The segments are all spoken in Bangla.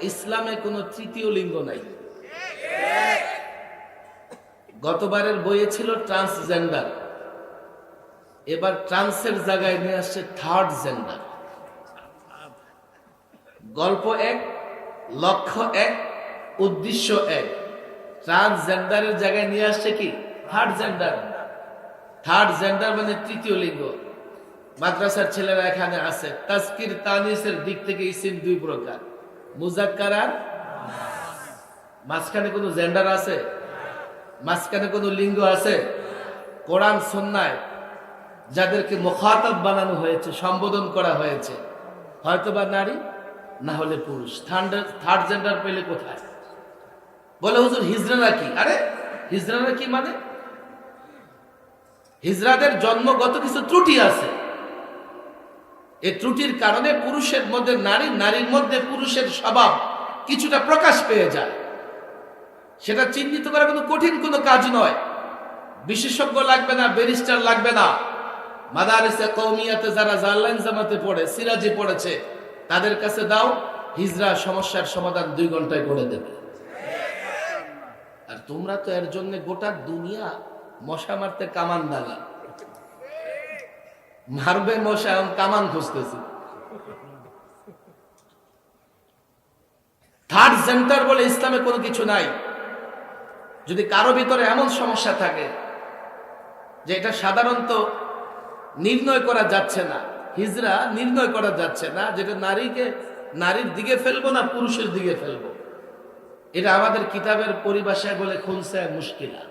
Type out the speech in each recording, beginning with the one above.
ইসলামে কোনো তৃতীয় লিঙ্গ নাই। গতবারের বইয়ে ছিল ট্রান্সজেন্ডার। এবার ট্রান্সের জায়গায় নিয়ে আসছে থার্ড জেন্ডার। গল্প এক, লক্ষ্য এক, উদ্দেশ্য এক। ট্রান্সজেন্ডারের জায়গায় নিয়ে আসছে কি? Third gender. থার্ড জেন্ডার মানে তৃতীয় লিঙ্গ। মাদ্রাসার ছেলেরা এখানে আছে। তাস্কির তানিসের দিক থেকে ইসিম দুই প্রকার। মুজাক্কার আর মাঝখানে কোনো জেন্ডার আছে? মাঝখানে কোনো লিঙ্গ আছে? কোরআন সন্ন্যায় যাদেরকে মুখাতব বানানো হয়েছে, সম্বোধন করা হয়েছে, হয়তোবা নারী, না হলে পুরুষ। থার্ড জেন্ডার পেলে কোথায়? বলে হুজুর, হিজরারা কি? আরে, হিজরারা কি মানে? হিজরাদের জন্মগত কিছু ত্রুটি আছে। এই ত্রুটির কারণে পুরুষের মধ্যে নারী, নারীর মধ্যে পুরুষের স্বভাব কিছুটা প্রকাশ পেয়ে যায়। সেটা চিহ্নিত করা কোনো কঠিন কোনো কাজ নয়। বিশেষজ্ঞ লাগবে না, ব্যারিস্টার লাগবে না। মাদারিসে কৌমিয়াতে যারা জাল্লাইন জামাতে পড়ে, সিরাজি পড়েছে, তাদের কাছে দাও, হিজরা সমস্যার সমাধান দুই ঘন্টায় করে দেবে। আর তোমরা তো এর জন্য গোটা দুনিয়া মশা মারতে কামান দাগা মারবে মশা কামান খুঁজতেছি। থার্ড সেন্টার বলে ইসলামে কোনো কিছু নাই। যদি কারও ভিতরে এমন সমস্যা থাকে, যে এটা সাধারণত নির্ণয় করা যাচ্ছে না, হিজরা নির্ণয় করা যাচ্ছে না, যেটা নারীকে, নারীর দিকে ফেলব না পুরুষের দিকে ফেলব, এটা আমাদের কিতাবের পরিভাষায় বলে খুলছে মুশকিলা।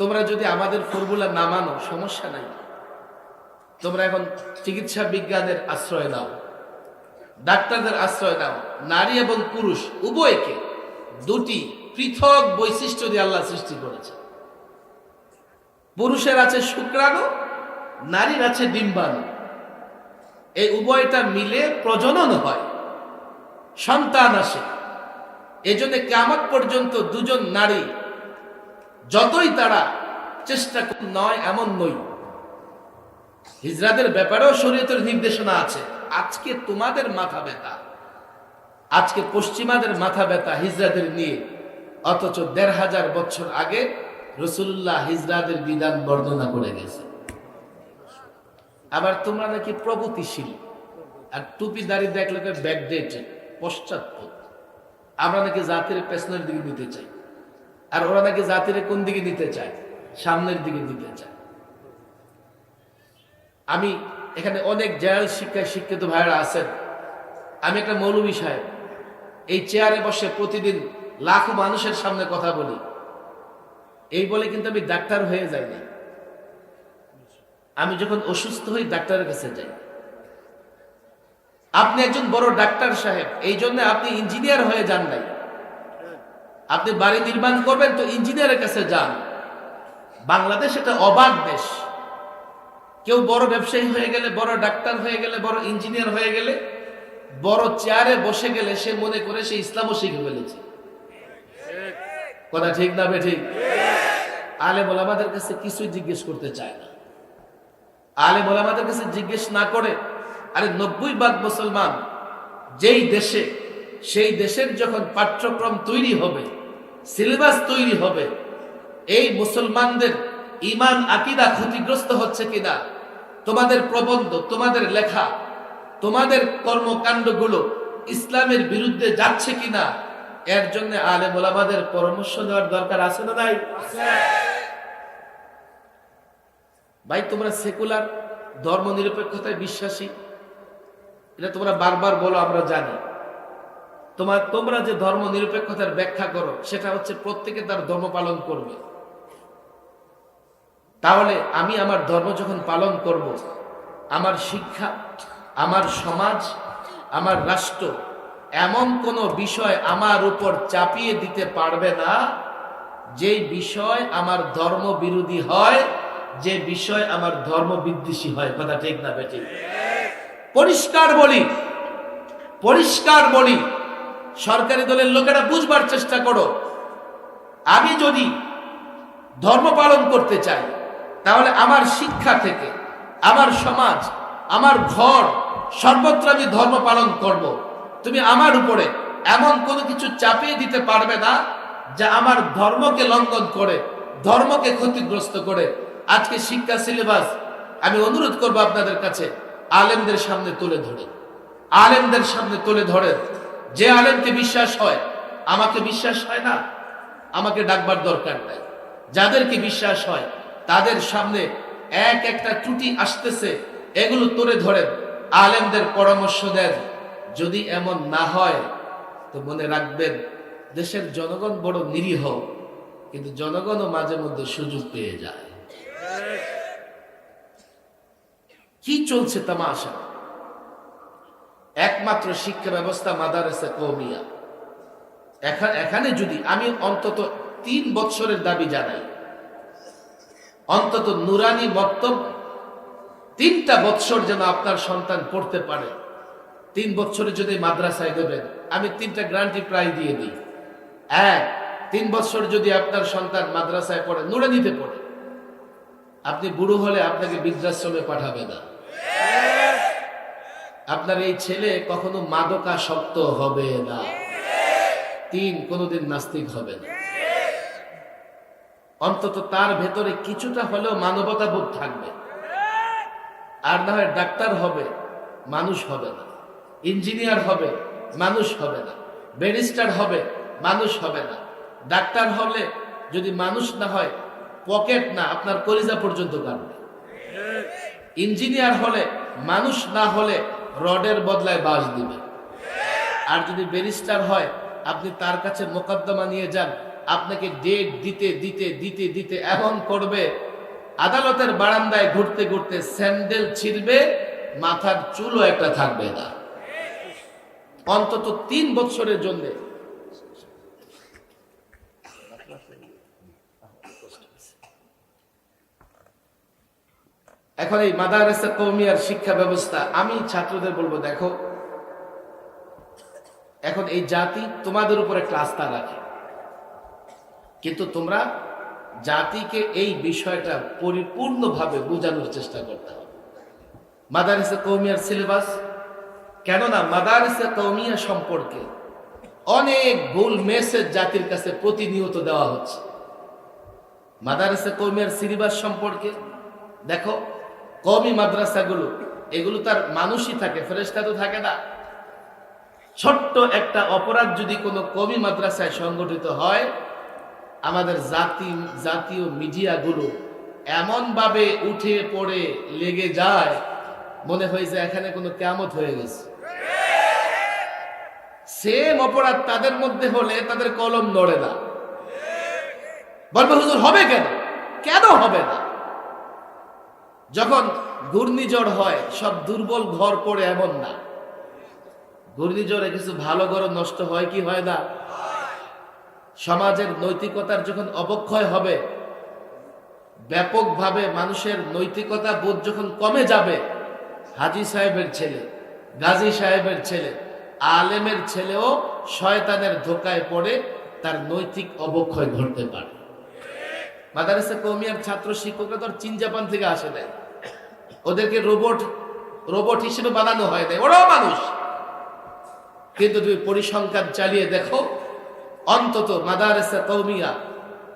তোমরা যদি আমাদের ফর্মুলা না মানো, সমস্যা নাই। তোমরা এখন চিকিৎসা বিজ্ঞানের আশ্রয় নাও, ডাক্তারদের আশ্রয় নাও, নারী এবং পুরুষ, উভয়কে দুটি পৃথক বৈশিষ্ট্য দিয়ে আল্লাহ সৃষ্টি করেছে পুরুষের আছে শুক্রাণু, নারীর আছে ডিম্বাণু এই উভয়টা মিলে প্রজনন হয়, সন্তান আসে। এজন্য কামত পর্যন্ত দুজন নারী যতই তারা চেষ্টা নয়, এমন নই। হিজরাদের ব্যাপারেও শরীয়তের নির্দেশনা আছে। আজকে তোমাদের মাথা ব্যথা। আজকে পশ্চিমাদের মাথা ব্যথা হিজরাদের নিয়ে। অথচ দেড় হাজার বছর আগে রসুল্লাহ হিজরাদের বিধান বর্ণনা করে গেছে। আবার তোমরা নাকি প্রগতিশীল। আর টুপি দাঁড়িয়ে দেখলে ব্যাকডেটেড পশ্চাৎপদ। আমরা নাকি জাতির পেছনের দিকে নিতে চাই। আর ওরা নাকি জাতির কোন দিকে নিতে চায়? সামনের দিকে নিতে চায়। আমি এখানে অনেক জেনারেল শিক্ষায় শিক্ষিত ভাইরা আছেন। আমি একটা মৌলবী সাহেব। এই চেয়ারে বসে প্রতিদিন লাখো মানুষের সামনে কথা বলি। এই বলে কিন্তু আমি ডাক্তার হয়ে যাই না আমি যখন অসুস্থ হই ডাক্তারের কাছে যাই। আপনি একজন বড় ডাক্তার সাহেব, এই জন্য আপনি ইঞ্জিনিয়ার হয়ে যান নাই। আপনি বাড়ি নির্মাণ করবেন তো ইঞ্জিনিয়ারের কাছে যান। বাংলাদেশ এটা অবাক দেশ। কেউ বড় ব্যবসায়ী হয়ে গেলে, বড় ডাক্তার হয়ে গেলে, বড় ইঞ্জিনিয়ার হয়ে গেলে, বড় চেয়ারে বসে গেলে সে মনে করে সে ইসলামও শিখে ফেলেছে। কথা ঠিক না ঠিক? আলে আমাদের কাছে কিছুই জিজ্ঞেস করতে চায় না। আলে আমাদের কাছে জিজ্ঞেস না করে, আরে নব্বই বাদ মুসলমান, যেই দেশে সেই দেশের যখন পাঠ্যক্রম তৈরি হবে, সিলেবাস তৈরি হবে, এই মুসলমানদের ইমান, আকিদা ক্ষতিগ্রস্ত হচ্ছে কিনা, তোমাদের প্রবন্ধ, তোমাদের লেখা, তোমাদের কর্মকাণ্ডগুলো ইসলামের বিরুদ্ধে যাচ্ছে কিনা, এর জন্য আলে মোলামাদের পরামর্শ দেওয়ার দরকার আছে না নাই? ভাই, তোমরা সেকুলার ধর্ম নিরপেক্ষতায় বিশ্বাসী, এটা তোমরা বারবার বলো, আমরা জানি। তোমার, তোমরা যে ধর্ম নিরপেক্ষতার ব্যাখ্যা করো, সেটা হচ্ছে প্রত্যেকে তার ধর্ম পালন করবে। তাহলে আমি আমার ধর্ম যখন পালন করব, আমার শিক্ষা, আমার সমাজ, আমার রাষ্ট্র, এমন কোনো বিষয় আমার উপর চাপিয়ে দিতে পারবে না যে বিষয় আমার ধর্ম বিরোধী হয়, যে বিষয় আমার ধর্ম বিদ্বেষী হয়। কথা ঠিক না বেঠিক? পরিষ্কার বলি পরিষ্কার বলি সরকারি দলের লোকেরা বুঝবার চেষ্টা করো। আমি যদি ধর্ম পালন করতে চাই, তাহলে আমার শিক্ষা থেকে, আমার সমাজ, আমার ঘর, সর্বত্র আমি ধর্ম পালন করব। তুমি আমার উপরে এমন কোনো কিছু চাপিয়ে দিতে পারবে না, যা আমার ধর্মকে লঙ্ঘন করে, ধর্মকে ক্ষতিগ্রস্ত করে। আজকে শিক্ষা সিলেবাস আমি অনুরোধ করব আপনাদের কাছে, আলেমদের সামনে তুলে ধরে। আলেমদের সামনে তুলে ধরে। যে আলেমকে বিশ্বাস হয়, আমাকে বিশ্বাস হয় না? আমাকে ডাকবার দরকার নাই। যাদেরকে বিশ্বাস হয়, তাদের সামনে এক একটা ত্রুটি আসতেছে, এগুলো তুলে ধরেন, আলেমদের পরামর্শ দেন। যদি এমন না হয়, তো মনে রাখবেন, দেশের জনগণ বড় নিরীহ, কিন্তু জনগণও মাঝে মধ্যে সুযোগ পেয়ে যায়। কি চলছে তামাশা? একমাত্র শিক্ষা ব্যবস্থা মাদারেসা কৌমিয়া। এখানে যদি আমি অন্তত তিন বৎসরের দাবি জানাই, অন্তত নুরানি বক্তব্য, তিনটা বৎসর যেন আপনার সন্তান পড়তে পারে। তিন বছরে যদি মাদ্রাসায় দেবেন, আমি তিনটা গ্রান্টি প্রায় দিয়ে দিই। এক, তিন বছর যদি আপনার সন্তান মাদ্রাসায় পড়ে, নুরানিতে পড়ে, আপনি বুড়ো হলে আপনাকে বৃদ্ধাশ্রমে পাঠাবে না। আপনার এই ছেলে কখনো মাদকাসক্ত হবে না। তিন, কোনোদিন নাস্তিক হবে না। অন্তত তার ভেতরে কিছুটা হলেও মানবতা বোধ থাকবে। আর না হয় ডাক্তার হবে, মানুষ হবে না। ইঞ্জিনিয়ার হবে, মানুষ হবে না। ব্যারিস্টার হবে, মানুষ হবে না। ডাক্তার হলে যদি মানুষ না হয়, পকেট না, আপনার কলিজা পর্যন্ত কাটবে। ইঞ্জিনিয়ার হলে, মানুষ না হলে রডের বদলায় বাঁশ দিবে। আর যদি ব্যারিস্টার হয়, আপনি তার কাছে মোকদ্দমা নিয়ে যান। আপনাকে ডেট দিতে দিতে দিতে দিতে এমন করবে, আদালতের বারান্দায় ঘুরতে ঘুরতে স্যান্ডেল ছিড়বে, মাথার চুলও একটা থাকবে না। অন্তত তিন বছরের জন্য এখন এই মাদারেসা কৌমিয়ার শিক্ষা ব্যবস্থা, আমি ছাত্রদের বলব, দেখো, এখন এই জাতি তোমাদের উপর আস্থা রাখে। কিন্তু তোমরা জাতিকে এই বিষয়টা পরিপূর্ণভাবে বোঝানোর চেষ্টা করতে হবে। মাদারিসে কৌমিয়ার সিলেবাস কেননা মাদারিসে কৌমিয়া সম্পর্কে অনেক ভুল মেসেজ জাতির কাছে প্রতিনিয়ত দেওয়া হচ্ছে। মাদারিসে কৌমিয়ার সিলেবাস সম্পর্কে, দেখো কমি মাদ্রাসাগুলো, এগুলো তার মানুষই থাকে ফেরেস্তা তো থাকে না। ছোট্ট একটা অপরাধ যদি কোনো কমি মাদ্রাসায় সংগঠিত হয়, আমাদের জাতি, জাতীয় মিডিয়াগুলো এমনভাবে উঠে পড়ে, লেগে যায়, মনে হয় যে এখানে কোনো কেমত হয়ে গেছে। সেম অপরাধ তাদের মধ্যে হলে তাদের কলম নড়ে না। বলবে, হুজুর, হবে কেন? কেন হবে না? যখন ঘূর্ণিঝড় হয়, সব দুর্বল ঘর পড়ে এমন না। ঘূর্ণিঝড়ে কিছু ভালো ঘর নষ্ট হয় কি হয় না? সমাজের নৈতিকতার যখন অবক্ষয় হবে, ব্যাপকভাবে মানুষের নৈতিকতা বোধ যখন কমে যাবে, হাজি সাহেবের ছেলে, গাজী সাহেবের ছেলে, আলেমের ছেলেও শয়তানের ধোকায় পড়ে, তার নৈতিক অবক্ষয় ঘটতে পারে। মাদারেসা কৌমিয়ার ছাত্র শিক্ষকরা তো চীন জাপান থেকে আসে নাই। ওদেরকে রোবট রোবট হিসেবে বানানো হয় নাই। ওরাও মানুষ। কিন্তু তুমি পরিসংখ্যান চালিয়ে দেখো, অন্তত মাদারেসা কৌমিয়া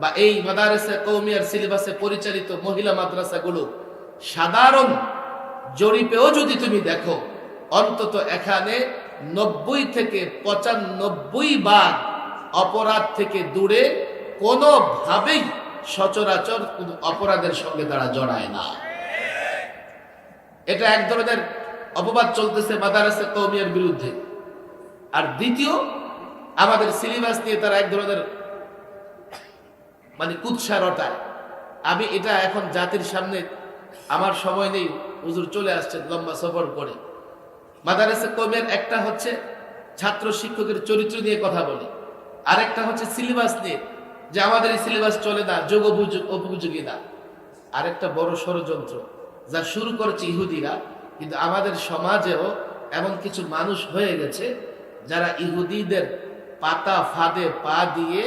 বা এই মাদারেসা কৌমিয়ার সিলেবাসে পরিচালিত মহিলা মাদ্রাসাগুলো সাধারণ জরিপেও যদি তুমি দেখো, অন্তত এখানে নব্বই থেকে পঁচানব্বই ভাগ অপরাধ থেকে দূরে কোনোভাবেই সচরাচর অপরাধের সঙ্গে তারা জড়ায় না। এটা এক ধরনের অপবাদ চলতেছে মাদারাসা কৌমিয়ার বিরুদ্ধে। আর দ্বিতীয়, আমাদের সিলেবাস নিয়ে তারা এক ধরনের মানে কুৎসা রটায়। আমি এটা এখন জাতির সামনে আমার সময় নেই, হুজুর চলে আসছেন লম্বা সফর করে। মাদারাসা কৌমিয়ার একটা হচ্ছে ছাত্র শিক্ষকের চরিত্র নিয়ে কথা বলে। আরেকটা হচ্ছে সিলেবাস নিয়ে, যে আমাদের এই সিলেবাস চলে না, যোগ অভিযোগ উপযোগী না। আরেকটা বড় ষড়যন্ত্র। যা শুরু করেছে ইহুদিরা, কিন্তু আমাদের সমাজেও এমন কিছু মানুষ হয়ে গেছে যারা ইহুদিদের পাতা ফাঁদে পা দিয়ে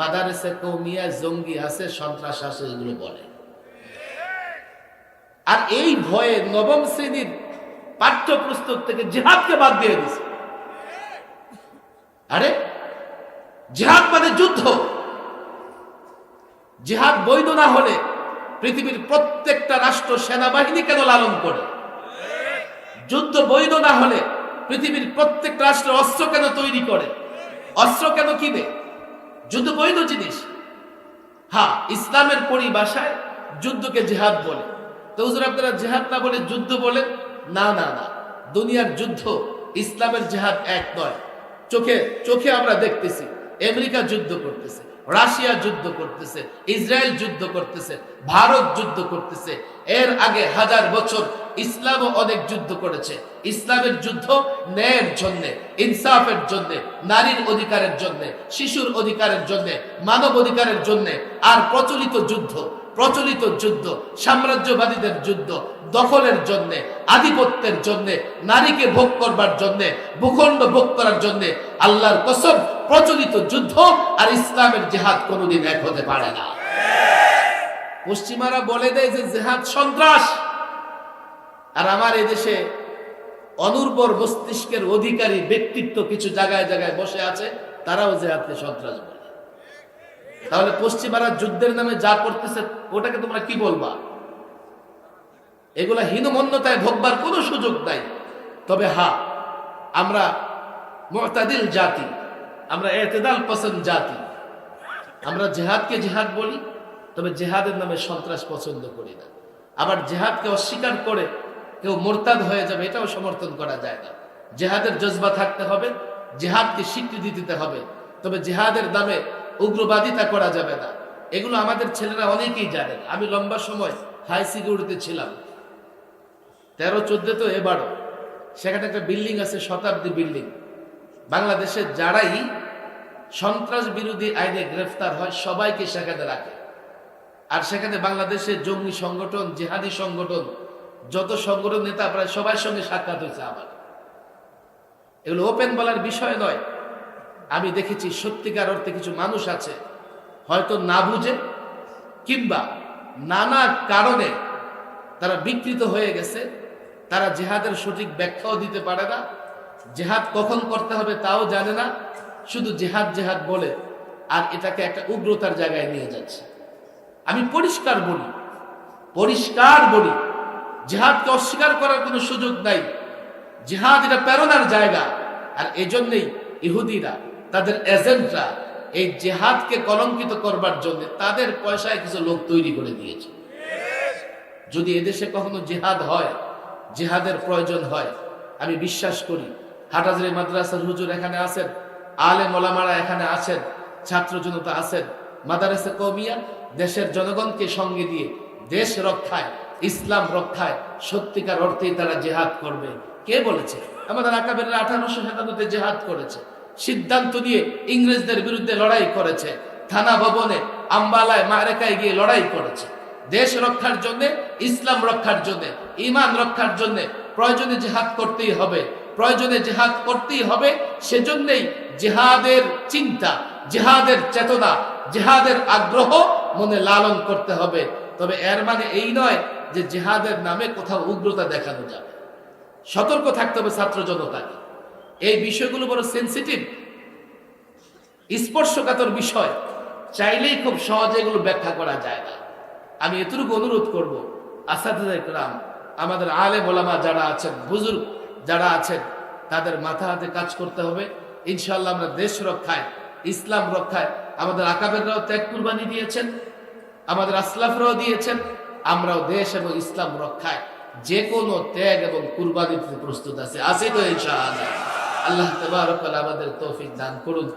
মাদারেসে কৌমিয়া জঙ্গি আছে, সন্ত্রাস আছে, এগুলো বলে। আর এই ভয়ে নবম শ্রেণির পাঠ্যপুস্তক থেকে জেহাদকে বাদ দিয়ে দিছে আরে, জেহাদ মানে যুদ্ধ। জেহাদ বৈধ না হলে পৃথিবীর প্রত্যেকটা রাষ্ট্র সেনাবাহিনী কেন লালন করে? যুদ্ধ বৈধ না হলে পৃথিবীর প্রত্যেক রাষ্ট্র অস্ত্র কেন তৈরি করে? অস্ত্র কেন কিনে? যুদ্ধ বৈধ জিনিস। হ্যাঁ ইসলামের পরিভাষায় যুদ্ধকে জেহাদ বলে। তো হুজুর, আপনারা জেহাদ না বলে যুদ্ধ বলে না না না। দুনিয়ার যুদ্ধ ইসলামের জেহাদ এক নয়। চোখে চোখে আমরা দেখতেছি। আমেরিকা যুদ্ধ করতেছে। রাশিয়া যুদ্ধ করতেছে, ইসরায়েল যুদ্ধ করতেছে, ভারত যুদ্ধ করতেছে। এর আগে হাজার বছর ইসলামও অনেক যুদ্ধ করেছে। ইসলামের যুদ্ধ ন্যায়ের জন্য, ইনসাফের জন্য, নারীর অধিকারের জন্য, শিশুর অধিকারের জন্য, মানব অধিকারের জন্য আর প্রচলিত যুদ্ধ। প্রচলিত যুদ্ধ, সাম্রাজ্যবাদীদের যুদ্ধ, দখলের জন্য, আধিপত্যের জন্য, নারীকে ভোগ করবার জন্য, ভূখণ্ড ভোগ করার জন্য আল্লাহর কসম প্রচলিত যুদ্ধ আর ইসলামের জেহাদ কোনোদিন এক হতে পারে না। পশ্চিমারা বলে দেয় যে জেহাদ সন্ত্রাস। আর আমার এদেশে অনুর্বর মস্তিষ্কের অধিকারী ব্যক্তিত্ব কিছু জায়গায় জায়গায় বসে আছে, তারাও জেহাদকে সন্ত্রাস বলে। তাহলে পশ্চিমারা যুদ্ধের নামে যা করতেছে, ওটাকে তোমরা কি বলবা? এগুলা হীনমন্যতায় ভোগবার কোনো সুযোগ নাই। তবে হা আমরা মোতাদিল জাতি, আমরা এতেদাল পছন্দ জাতি। আমরা জেহাদকে জেহাদ বলি, তবে জেহাদের নামে সন্ত্রাস পছন্দ করি না। আবার জেহাদকে অস্বীকার করে কেউ মোরতাদ হয়ে যাবে, এটাও সমর্থন করা যায় না। জেহাদের জজবা থাকতে হবে, জেহাদকে স্বীকৃতি দিতে হবে। তবে জেহাদের নামে উগ্রবাদিতা করা যাবে না। এগুলো আমাদের ছেলেরা অনেকেই জানেন। আমি লম্বা সময় হাই সিকিউরিটিতে ছিলাম। তেরো, চোদ্দে তো এবারও। সেখানে একটা বিল্ডিং আছে, শতাব্দী বিল্ডিং। বাংলাদেশে যারাই সন্ত্রাস বিরোধী আইনে গ্রেফতার হয়, সবাইকে সেখানে রাখে। আর সেখানে বাংলাদেশে জঙ্গি সংগঠন, জেহাদি সংগঠন, যত সংগঠন নেতা, প্রায় সবার সঙ্গে সাক্ষাৎ হয়েছে আমার। এগুলো ওপেন বলার বিষয় নয়। আমি দেখেছি সত্যিকার অর্থে কিছু মানুষ আছে, হয়তো না বুঝে, কিংবা নানা কারণে তারা বিকৃত হয়ে গেছে, তারা জেহাদের সঠিক ব্যাখ্যাও দিতে পারে না, জেহাদ কখন করতে হবে তাও জানে না, শুধু জেহাদ জেহাদ বলে, আর এটাকে একটা উগ্রতার জায়গায় নিয়ে যাচ্ছে। আমি পরিষ্কার বলি পরিষ্কার বলি, জেহাদকে অস্বীকার করার কোনো সুযোগ নাই, জেহাদ এটা প্রেরণার জায়গা, আর এজন্যই ইহুদিরা তাদের এজেন্টরা এই জেহাদকে কলঙ্কিত করবার জন্য তাদের পয়সায় কিছু লোক তৈরি করে দিয়েছে। যদি এদেশে কখনো জেহাদ হয়, জেহাদের প্রয়োজন হয়, আমি বিশ্বাস করি হাটাজারি মাদ্রাসার হুজুর এখানে আছেন আলে মোলামারা এখানে আছেন, ছাত্র জনতা আছেন, মাদারাসা কৌমিয়া দেশের জনগণকে সঙ্গে দিয়ে দেশ রক্ষায়, ইসলাম রক্ষায় সত্যিকার অর্থেই তারা জেহাদ করবে। কে বলেছে? আমাদের আকাবের আঠারোশো সাতান্নতে জেহাদ করেছে। সিদ্ধান্ত নিয়ে ইংরেজদের বিরুদ্ধে লড়াই করেছে। থানা ভবনে, আম্বালায়, মারেকায় গিয়ে লড়াই করেছে। দেশ রক্ষার জন্য, ইসলাম রক্ষার জন্য ইমান রক্ষার জন্য প্রয়োজনে জেহাদ করতেই হবে। প্রয়োজনে জেহাদ করতেই হবে, সেজন্যই জেহাদের চিন্তা, জেহাদের চেতনা, জেহাদের আগ্রহ মনে লালন করতে হবে। তবে এর মানে এই নয় যে জেহাদের নামে কোথাও উগ্রতা দেখানো যাবে। সতর্ক থাকতে হবে ছাত্র জনতাকে। এই বিষয়গুলো বড় সেন্সিটিভ স্পর্শকাতর বিষয়। চাইলেই খুব সহজে এগুলো ব্যাখ্যা করা যায় না। আমি এতটুকু অনুরোধ করব আসাদাম আমাদের আলে বোলামা যারা আছেন, বুজুর্গ যারা আছেন, তাদের মাথা হাতে কাজ করতে হবে। ইনশাল্লাহ আমরা দেশ রক্ষায়, ইসলাম রক্ষায়, আমাদের আকাবেররাও ত্যাগ কুরবানি দিয়েছেন, আমাদের আসলাফরাও দিয়েছেন, আমরাও দেশ এবং ইসলাম রক্ষায় যে কোনো ত্যাগ এবং কুরবানি প্রস্তুত আছে। আছে তো ইনশাআল্লাহ। আল্লাহ তবারক আমাদের তৌফিক দান করুন।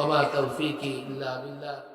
ওমা তৌফিকি ইল্লা বিল্লাহ।